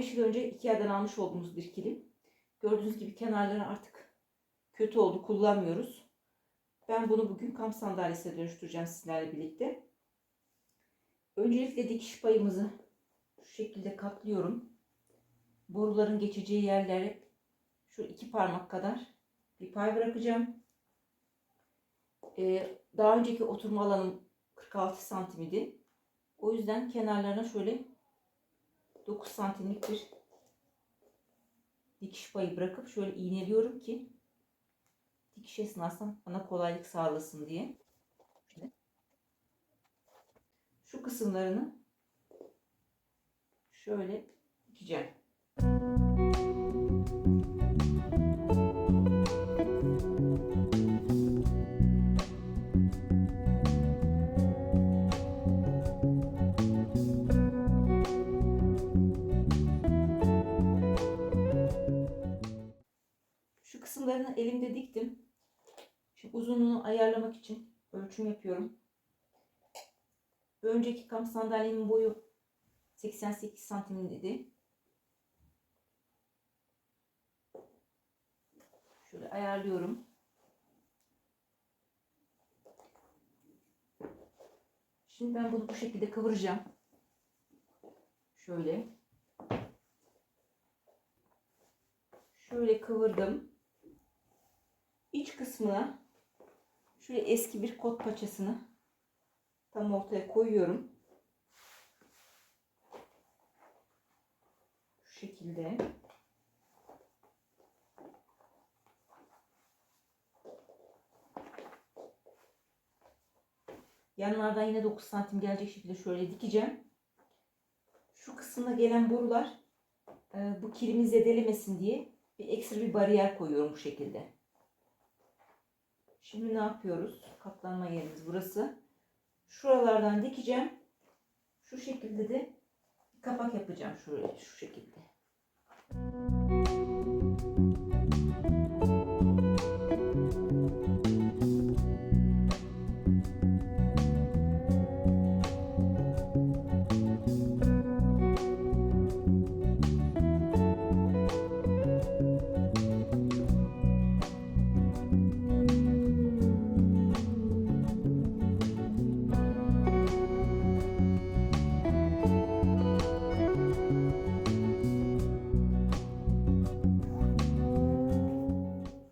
15 yıl önce Ikea'dan almış olduğumuz bir kilim. Gördüğünüz gibi kenarları artık kötü oldu. Kullanmıyoruz. Ben bunu bugün kamp sandalyesine dönüştüreceğim sizlerle birlikte. Öncelikle dikiş payımızı şu şekilde katlıyorum. Boruların geçeceği yerlere şu iki parmak kadar bir pay bırakacağım. Ee, daha önceki oturma alanım 46 santim idi. O yüzden kenarlarına şöyle 9 santimlik bir dikiş payı bırakıp şöyle iğneliyorum ki dikiş esnasında bana kolaylık sağlasın diye. Şu kısımlarını şöyle dikeceğim. Kısımlarını elimde diktim. Şimdi uzunluğunu ayarlamak için ölçüm yapıyorum. Önceki kamp sandalyemin boyu 88 santim dedi. Şöyle ayarlıyorum. Şimdi ben bunu bu şekilde kıvıracağım. Şöyle. Şöyle kıvırdım. Kısmına şöyle eski bir kot paçasını tam ortaya koyuyorum. Şu şekilde. Yanlardan yine 9 santim gelecek şekilde şöyle dikeceğim. Şu kısımda gelen borular e, bu kilimi zedelemesin diye bir ekstra bir bariyer koyuyorum bu şekilde. Şimdi ne yapıyoruz? Katlanma yerimiz burası. Şuralardan dikeceğim. Şu şekilde de kapak yapacağım şöyle şu şekilde.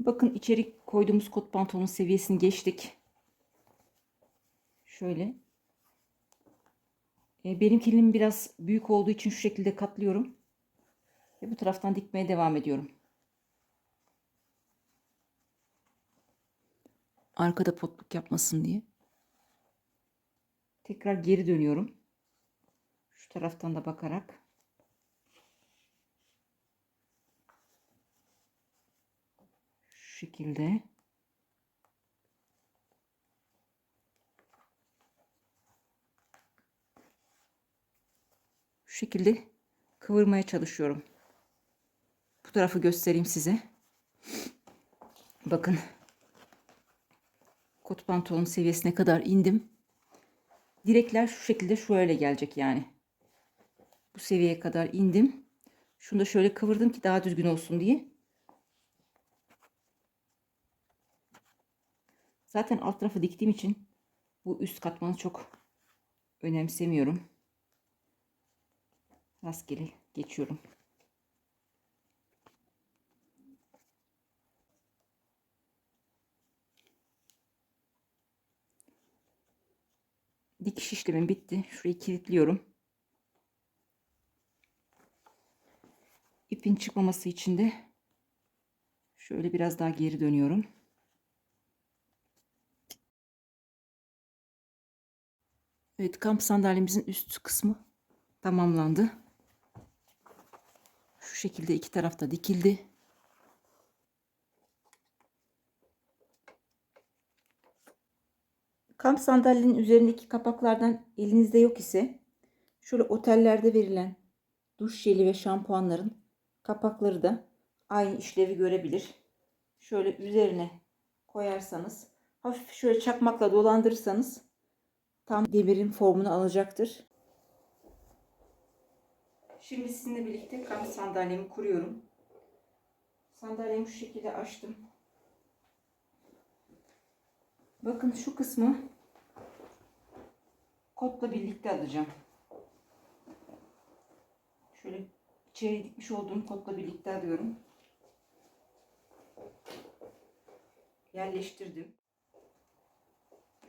Bakın içeri koyduğumuz kot pantolonun seviyesini geçtik. Şöyle. E, benim kilimim biraz büyük olduğu için şu şekilde katlıyorum. Ve bu taraftan dikmeye devam ediyorum. Arkada potluk yapmasın diye. Tekrar geri dönüyorum. Şu taraftan da bakarak. Şekilde. Şu şekilde kıvırmaya çalışıyorum. Bu tarafı göstereyim size. Bakın. Kot pantolon seviyesine kadar indim. Direkler şu şekilde şöyle gelecek yani. Bu seviyeye kadar indim. Şunu da şöyle kıvırdım ki daha düzgün olsun diye. Zaten alt tarafı diktiğim için bu üst katmanı çok önemsemiyorum. Rastgele geçiyorum. Dikiş işlemim bitti. Şurayı kilitliyorum. İpin çıkmaması için de şöyle biraz daha geri dönüyorum. Evet kamp sandalyemizin üst kısmı tamamlandı. Şu şekilde iki tarafta dikildi. Kamp sandalyenin üzerindeki kapaklardan elinizde yok ise şöyle otellerde verilen duş jeli ve şampuanların kapakları da aynı işlevi görebilir. Şöyle üzerine koyarsanız hafif şöyle çakmakla dolandırırsanız tam demirin formunu alacaktır. Şimdi sizinle birlikte kamp sandalyemi kuruyorum. Sandalyemi şu şekilde açtım. Bakın şu kısmı kotla birlikte alacağım. Şöyle içeri dikmiş olduğum kotla birlikte alıyorum. Yerleştirdim.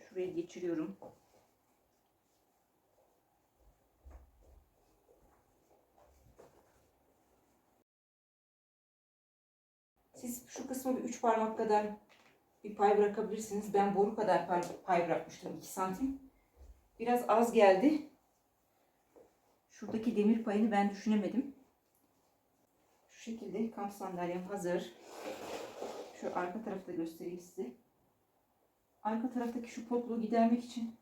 Şuraya geçiriyorum. Siz şu kısmı bir üç parmak kadar bir pay bırakabilirsiniz. Ben boru kadar pay, bırakmıştım 2 santim. Biraz az geldi. Şuradaki demir payını ben düşünemedim. Şu şekilde kamp sandalyem hazır. Şu arka tarafta göstereyim size. Arka taraftaki şu potluğu gidermek için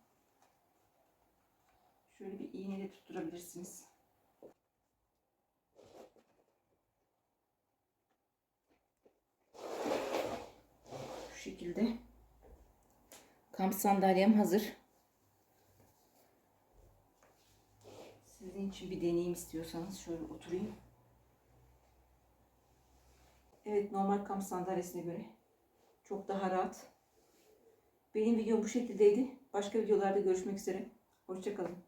şöyle bir iğneyle tutturabilirsiniz. Şu şekilde. Kamp sandalyem hazır. Sizin için bir deneyim istiyorsanız şöyle oturayım. Evet normal kamp sandalyesine göre çok daha rahat. Benim videom bu şekildeydi. Başka videolarda görüşmek üzere. Hoşçakalın.